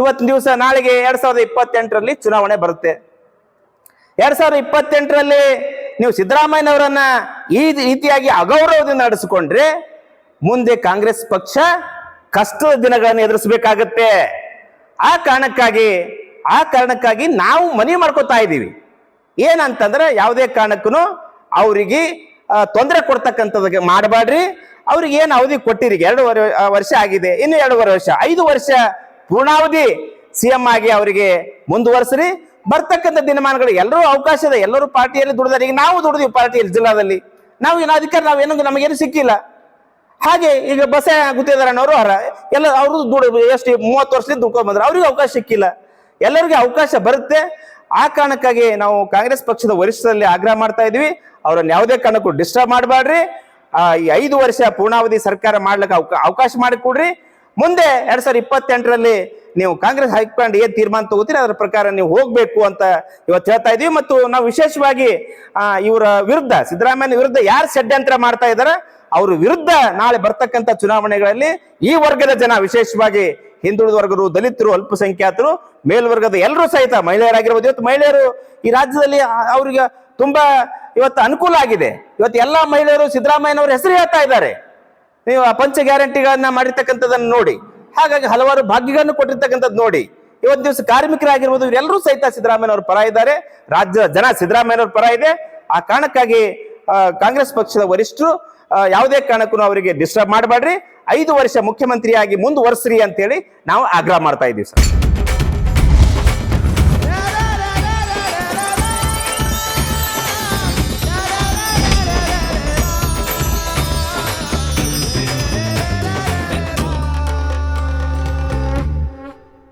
ಇವತ್ತಿನ ದಿವಸ ನಾಳೆಗೆ ಎರಡ್ ಸಾವಿರದ ಇಪ್ಪತ್ತೆಂಟರಲ್ಲಿ ಚುನಾವಣೆ ಬರುತ್ತೆ. ಎರಡ್ ಸಾವಿರದ ಇಪ್ಪತ್ತೆಂಟರಲ್ಲಿ ನೀವು ಸಿದ್ದರಾಮಯ್ಯನವರನ್ನ ಈ ರೀತಿಯಾಗಿ ಅಗೌರವದಿಂದ ನಡೆಸಿಕೊಂಡ್ರೆ ಮುಂದೆ ಕಾಂಗ್ರೆಸ್ ಪಕ್ಷ ಕಷ್ಟದ ದಿನಗಳನ್ನು ಎದುರಿಸಬೇಕಾಗತ್ತೆ. ಆ ಕಾರಣಕ್ಕಾಗಿ ಆ ಕಾರಣಕ್ಕಾಗಿ ನಾವು ಮನವಿ ಮಾಡ್ಕೋತಾ ಇದ್ದೀವಿ. ಏನಂತಂದ್ರೆ ಯಾವುದೇ ಕಾರಣಕ್ಕೂ ಅವರಿಗೆ ತೊಂದರೆ ಕೊಡ್ತಕ್ಕಂಥದ್ದು ಮಾಡಬೇಡ್ರಿ ಅವ್ರಿಗೆ ಏನು ಅವಧಿ ಕೊಟ್ಟಿರಿ? ಎರಡೂವರೆ ವರ್ಷ ಆಗಿದೆ. ಇನ್ನು ಎರಡೂವರೆ ವರ್ಷ. ಐದು ವರ್ಷ ಪೂರ್ಣಾವಧಿ ಸಿ ಎಂ ಆಗಿ ಅವರಿಗೆ ಮುಂದುವರೆಸ್ರಿ. ಬರ್ತಕ್ಕಂಥ ದಿನಮಾನಗಳು ಎಲ್ಲರೂ ಅವಕಾಶ ಇದೆ. ಎಲ್ಲರೂ ಪಾರ್ಟಿಯಲ್ಲಿ ದುಡಿದಾರೆ. ಈಗ ನಾವು ದುಡಿದೀವಿ ಪಾರ್ಟಿಯಲ್ಲಿ, ಜಿಲ್ಲಾದಲ್ಲಿ. ನಾವು ಏನು ಅಧಿಕಾರ, ನಾವು ಏನೋ ನಮಗೇನು ಸಿಕ್ಕಿಲ್ಲ. ಹಾಗೆ ಈಗ ಬಸ ಅನ್ನೋರು ಅವರ ಎಲ್ಲ ಅವರು ದುಡ್ಡು ಎಷ್ಟು ಮೂವತ್ತು ವರ್ಷದಿಂದ ದುಡ್ಕೊಂಡು ಬಂದ್ರೆ. ಅವ್ರಿಗೆ ಅವಕಾಶ ಸಿಕ್ಕಿಲ್ಲ. ಎಲ್ಲರಿಗೂ ಅವಕಾಶ ಬರುತ್ತೆ. ಆ ಕಾರಣಕ್ಕಾಗಿ ನಾವು ಕಾಂಗ್ರೆಸ್ ಪಕ್ಷದ ವರಿಷ್ಠರಲ್ಲಿ ಆಗ್ರಹ ಮಾಡ್ತಾ ಇದೀವಿ ಅವ್ರನ್ನ ಯಾವುದೇ ಕಾರಣಕ್ಕೂ ಡಿಸ್ಟರ್ಬ್ ಮಾಡಬೇಡ್ರಿ. ಈ ಐದು ವರ್ಷ ಪೂರ್ಣಾವಧಿ ಸರ್ಕಾರ ಮಾಡ್ಲಿಕ್ಕೆ ಅವಕ, ಅವಕಾಶ ಮಾಡಿಕೊಡ್ರಿ. ಮುಂದೆ ಎರಡ್ ಸಾವಿರದ ಇಪ್ಪತ್ತೆಂಟರಲ್ಲಿ ನೀವು ಕಾಂಗ್ರೆಸ್ ಹೈಕಮಾಂಡ್ ಏನ್ ತೀರ್ಮಾನ ತಗೋತೀರಿ, ಅದರ ಪ್ರಕಾರ ನೀವು ಹೋಗ್ಬೇಕು ಅಂತ ಇವತ್ತು ಹೇಳ್ತಾ ಇದೀವಿ. ಮತ್ತು ನಾವು ವಿಶೇಷವಾಗಿ ಇವರ ವಿರುದ್ಧ ಸಿದ್ದರಾಮಯ್ಯ ವಿರುದ್ಧ ಯಾರು ಷಡ್ಯಂತ್ರ ಮಾಡ್ತಾ ಇದಾರೆ, ಅವ್ರ ವಿರುದ್ಧ ನಾಳೆ ಬರ್ತಕ್ಕಂಥ ಚುನಾವಣೆಗಳಲ್ಲಿ ಈ ವರ್ಗದ ಜನ, ವಿಶೇಷವಾಗಿ ಹಿಂದುಳಿದ ವರ್ಗರು, ದಲಿತರು, ಅಲ್ಪಸಂಖ್ಯಾತರು, ಮೇಲ್ವರ್ಗದ ಎಲ್ಲರೂ ಸಹಿತ ಮಹಿಳೆಯರಾಗಿರ್ಬೋದು. ಇವತ್ತು ಮಹಿಳೆಯರು ಈ ರಾಜ್ಯದಲ್ಲಿ ಅವ್ರಿಗೆ ತುಂಬಾ ಇವತ್ತು ಅನುಕೂಲ ಆಗಿದೆ. ಇವತ್ತು ಎಲ್ಲಾ ಮಹಿಳೆಯರು ಸಿದ್ದರಾಮಯ್ಯನವರ ಹೆಸರು ಹೇಳ್ತಾ ಇದ್ದಾರೆ. ನೀವು ಪಂಚ ಗ್ಯಾರಂಟಿಗಳನ್ನ ಮಾಡಿರ್ತಕ್ಕಂಥದ್ದನ್ನು ನೋಡಿ, ಹಾಗಾಗಿ ಹಲವಾರು ಭಾಗ್ಯಗಳನ್ನು ಕೊಟ್ಟಿರ್ತಕ್ಕಂಥದ್ದು ನೋಡಿ. ಇವತ್ತು ದಿವಸ ಕಾರ್ಮಿಕರಾಗಿರ್ಬೋದು, ಇವರೆಲ್ಲರೂ ಸಹಿತ ಸಿದ್ದರಾಮಯ್ಯನವ್ರ ಪರ ಇದ್ದಾರೆ. ರಾಜ್ಯದ ಜನ ಸಿದ್ದರಾಮಯ್ಯನವರ ಪರ ಇದೆ. ಆ ಕಾರಣಕ್ಕಾಗಿ ಕಾಂಗ್ರೆಸ್ ಪಕ್ಷದ ವರಿಷ್ಠರು ಯಾವುದೇ ಕಾರಣಕ್ಕೂ ಅವರಿಗೆ ಡಿಸ್ಟರ್ಬ್ ಮಾಡಬೇಡ್ರಿ. ಐದು ವರ್ಷ ಮುಖ್ಯಮಂತ್ರಿಯಾಗಿ ಮುಂದುವರೆಸ್ರಿ ಅಂತೇಳಿ ನಾವು ಆಗ್ರಹ ಮಾಡ್ತಾ ಇದ್ದೀವಿ ಸರ್.